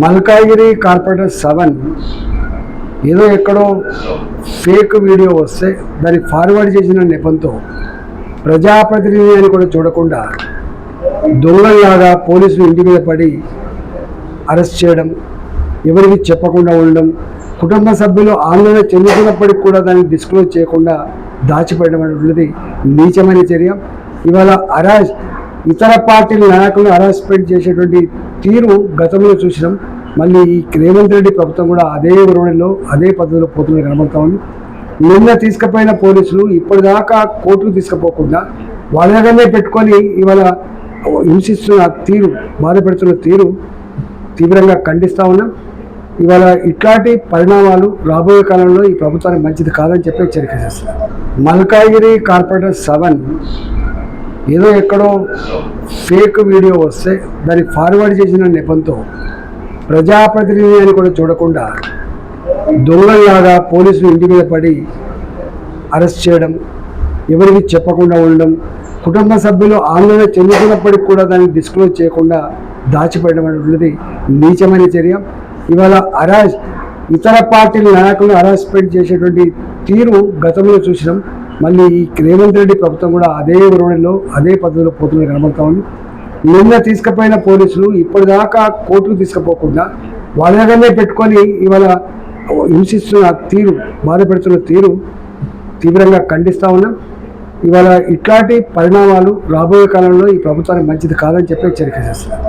Malkajgiri corporator seven ఏదో ఎక్కడో fake video వస్తే దాన్ని ఫార్వర్డ్ చేసిన నెపంతో ప్రజాప్రతినిధి అని కూడా చూడకుండా దొంగలాగా పోలీసులు ఇంటి మీద పడి అరెస్ట్ చేయడం ఎవరికి చెప్పకుండా ఉండడం కుటుంబ సభ్యులు ఆందోళన చెందుతున్నప్పటికీ కూడా దాన్ని డిస్క్లోజ్ చేయకుండా దాచిపెట్టడం అనేటువంటిది నీచమైన చర్య. ఇవాళ అరాజ్ ఇతర పార్టీల నాయకులను హరాస్మెంట్ చేసేటువంటి తీరు గతంలో చూసినాం. మళ్ళీ ఈ రేవంత్ రెడ్డి ప్రభుత్వం కూడా అదే ధోరణిలో అదే పద్ధతిలో పోతున్న కనబడతా ఉంది. నిన్న తీసుకుపోయిన పోలీసులు ఇప్పటిదాకా కోర్టుకు తీసుకుపోకుండా వాళ్ళ దగ్గరనే పెట్టుకొని ఇవాళ హింసిస్తున్న తీరు బాధపెడుతున్న తీరు తీవ్రంగా ఖండిస్తా ఉన్నాం. ఇవాళ ఇట్లాంటి పరిణామాలు రాబోయే కాలంలో ఈ ప్రభుత్వానికి మంచిది కాదని చెప్పి హెచ్చరిక చేస్తున్నారు. మల్కాగిరి కార్పొరేటర్ సెవెన్ ఏదో ఎక్కడో ఫేక్ వీడియో వస్తే దాన్ని ఫార్వర్డ్ చేసిన నెపంతో ప్రజాప్రతినిధి అని కూడా చూడకుండా దొంగల్లాగా పోలీసులు ఇంటి మీద పడి అరెస్ట్ చేయడం ఎవరికి చెప్పకుండా ఉండడం కుటుంబ సభ్యులు ఆందోళన చెందుతున్నప్పటికీ కూడా దాన్ని డిస్క్లోజ్ చేయకుండా దాచిపెట్టడం అనేది నీచమైన చర్య. ఇవాళ అరాజ్ ఇతర పార్టీల నాయకులను హరాస్మెంట్ చేసేటువంటి తీరు గతంలో చూసినాం. మళ్ళీ ఈ రేవంత్ రెడ్డి ప్రభుత్వం కూడా అదే ధోరణిలో అదే పద్ధతిలో పోతున్న కనబడతా ఉంది. నిన్న తీసుకుపోయిన పోలీసులు ఇప్పటిదాకా కోర్టుకు తీసుకుపోకుండా వాళ్ళ దగ్గరనే పెట్టుకొని ఇవాళ హింసిస్తున్న తీరు బాధపెడుతున్న తీరు తీవ్రంగా ఖండిస్తా ఉన్నాం. ఇవాళ ఇట్లాంటి పరిణామాలు రాబోయే కాలంలో ఈ ప్రభుత్వానికి మంచిది కాదని చెప్పి హెచ్చరిక చేస్తున్నాం.